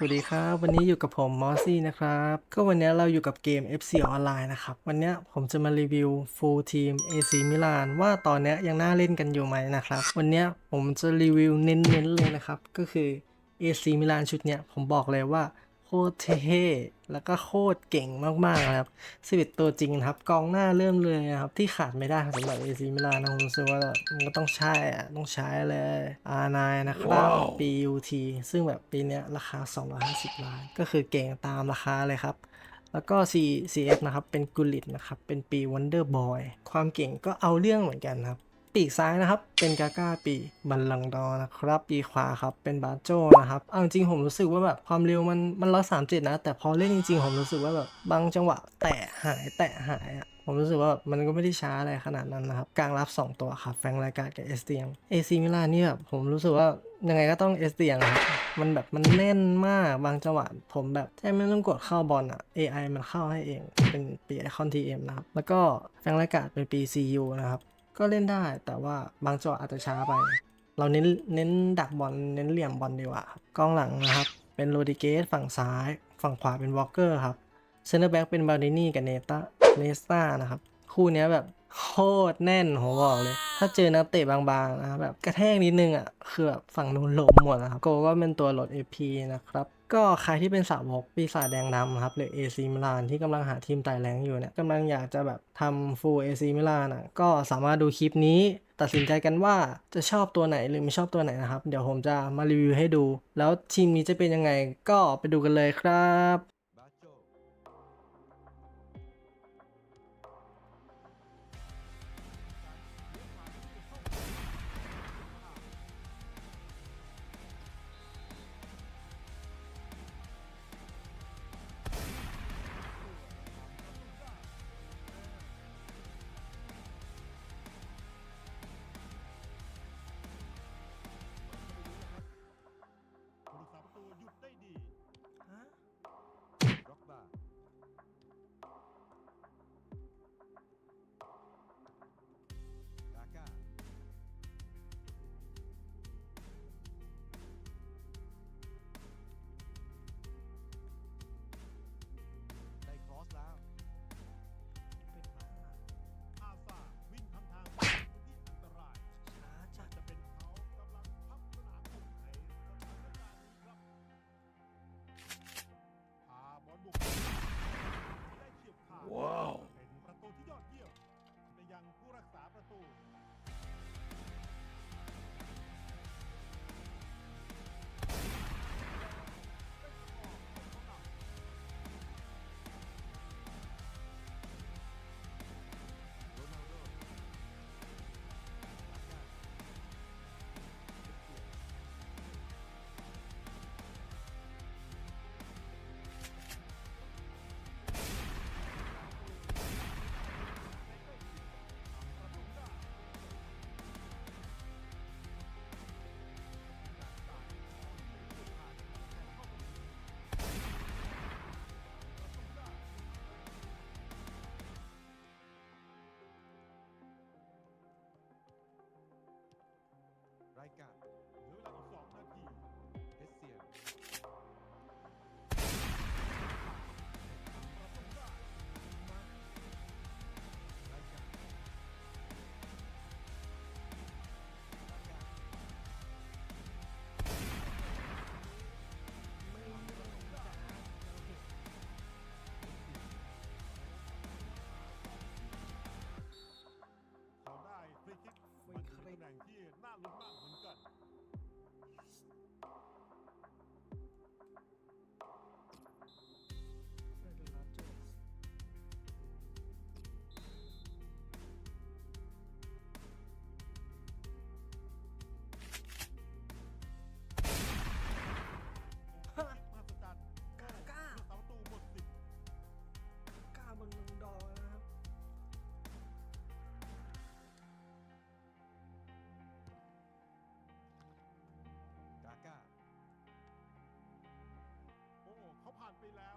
สวัสดีครับ วันนี้อยู่กับผมมอสซี่นะครับ ก็วันนี้เราอยู่กับเกม FC ออนไลน์นะครับ วันนี้ผมจะมารีวิว full team AC มิลานว่าตอนนี้ยังน่าเล่นกันอยู่ไหมนะครับ วันนี้ผมจะรีวิวเน้นๆเลยนะครับ ก็คือ AC มิลานชุดเนี้ยผมบอกเลยว่า โคตรเท่แล้วก็โคตรเก่งมากๆนะครับสวิตตัวจริงนะครับ กองหน้าเริ่มเลยนะครับ ที่ขาดไม่ได้สำหรับ AC มิลานนะผมรู้สึกว่ามันก็ต้องใช่อะต้องใช้เลย R9 นะครับ PUT ซึ่งแบบปีเนี้ยราคา 250 ล้าน ก็คือเก่งตามราคาเลยครับแล้วก็ C CF นะครับ เป็นกุลิตนะครับ เป็นปี Wonder Boy ความเก่งก็เอาเรื่องเหมือนกันครับ ปีกซ้ายนะครับ เป็นกาก้าปีบัลลังดอนะครับ ปีขวาครับ เป็นบาโจนะครับ เอาจริงผมรู้สึกว่าแบบความเร็วมันมันร้อยสามเจ็ดนะ แต่พอเล่นจริงๆ ผมรู้สึกว่าแบบบางจังหวะแตะหายแตะหายอะผมรู้สึกว่ามันก็ไม่ได้ช้าอะไรขนาดนั้นนะครับ กลางรับ 2 ตัวครับ แฟงรายการกับเอสเตียงเอซีมิลานนี่แบบผมรู้สึกว่ายังไงก็ต้องเอสเตียงครับมันแบบมันแน่นมากบางจังหวะผมแบบแทบไม่ต้องกดเข้าบอลอะ AI มันเข้าให้เองเป็นปีไอคอน TM นะครับ แล้วก็แฟงรายการเป็นปี CU นะครับ ก็เล่นได้แต่ว่าบางจังหวะอาจจะช้าไป เราเน้นเน้นดักบอลเน้นเหลี่ยมบอลดีกว่ากองหลังนะครับ เป็นโรดิเกสฝั่งซ้าย ฝั่งขวาเป็นวอลเกอร์ครับเซนเตอร์แบ็กเป็นบาร์ดินี่กับเนต้าเนสตานะครับ คู่นี้แบบ โคตรแน่นผมบอกเลย ถ้าเจอนักเตะบางๆนะครับแบบกระแทกนิดนึงอะ คือแบบฝั่งนู้นล้มหมดนะครับ โกก็เป็นตัวลด AP นะครับ ก็ใครที่เป็นสาวกปีศาจแดงดำครับ หรือ AC มิลานที่กำลังหาทีมไต่แรงอยู่เนี่ยกำลังอยากจะแบบทำ full AC มิลานอะ ก็สามารถดูคลิปนี้ตัดสินใจกันว่าจะชอบตัวไหนหรือไม่ชอบตัวไหนนะครับ เดี๋ยวผมจะมารีวิวให้ดู แล้วทีมนี้จะเป็นยังไงก็ไปดูกันเลยครับ รา ไปแล้ว